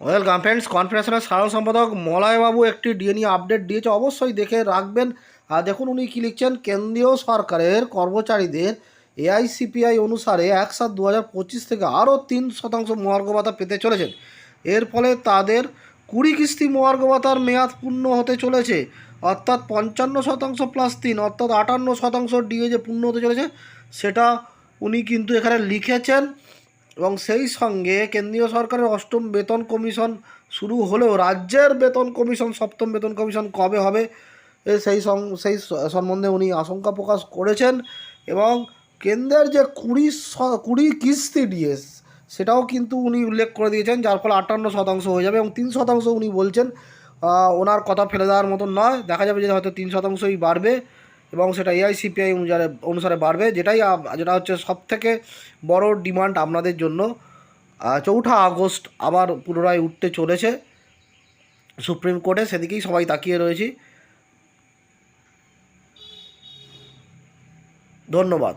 Welcome friends কনফারেন্সের সাধারণ সম্পাদক মলয়বাবু একটি ডিএনই আপডেট দিয়েছে। অবশ্যই দেখে রাখবেন। আর দেখুন উনি কী লিখছেন, কেন্দ্রীয় সরকারের কর্মচারীদের এআইসিপিআই অনুসারে এক সাত দু থেকে আরও তিন শতাংশ মহার্ঘ ভাতা পেতে চলেছেন। এর ফলে তাদের কুড়ি কিস্তি মহার্ঘ ভাতার মেয়াদ পূর্ণ হতে চলেছে। অর্থাৎ পঞ্চান্ন শতাংশ প্লাস তিন, অর্থাৎ আটান্ন শতাংশ ডিএ যে পূর্ণ হতে চলেছে, সেটা উনি কিন্তু এখানে লিখেছেন। এবং সেই সঙ্গে কেন্দ্রীয় সরকারের অষ্টম বেতন কমিশন শুরু হলেও রাজ্যের বেতন কমিশন, সপ্তম বেতন কমিশন কবে হবে সেই সেই সম্বন্ধে উনি আশঙ্কা প্রকাশ করেছেন এবং কেন্দ্রের যে কুড়ি কুড়ি কিস্তি ডিএস, সেটাও কিন্তু উনি উল্লেখ করে দিয়েছেন, যার ফলে আটান্ন শতাংশ হয়ে যাবে এবং তিন শতাংশ উনি বলছেন ওনার কথা ফেলে দেওয়ার মতন নয়। দেখা যাবে যে হয়তো তিন শতাংশই বাড়বে। এবং সেটা এআইসিপিআই অনুসারে অনুসারে বাড়বে, যেটাই যেটা হচ্ছে সবথেকে বড় ডিমান্ড আপনাদের জন্য। চৌঠা আগস্ট আবার পুনরায় উঠতে চলেছে সুপ্রিম কোর্টে, সেদিকেই সবাই তাকিয়ে রয়েছি। ধন্যবাদ।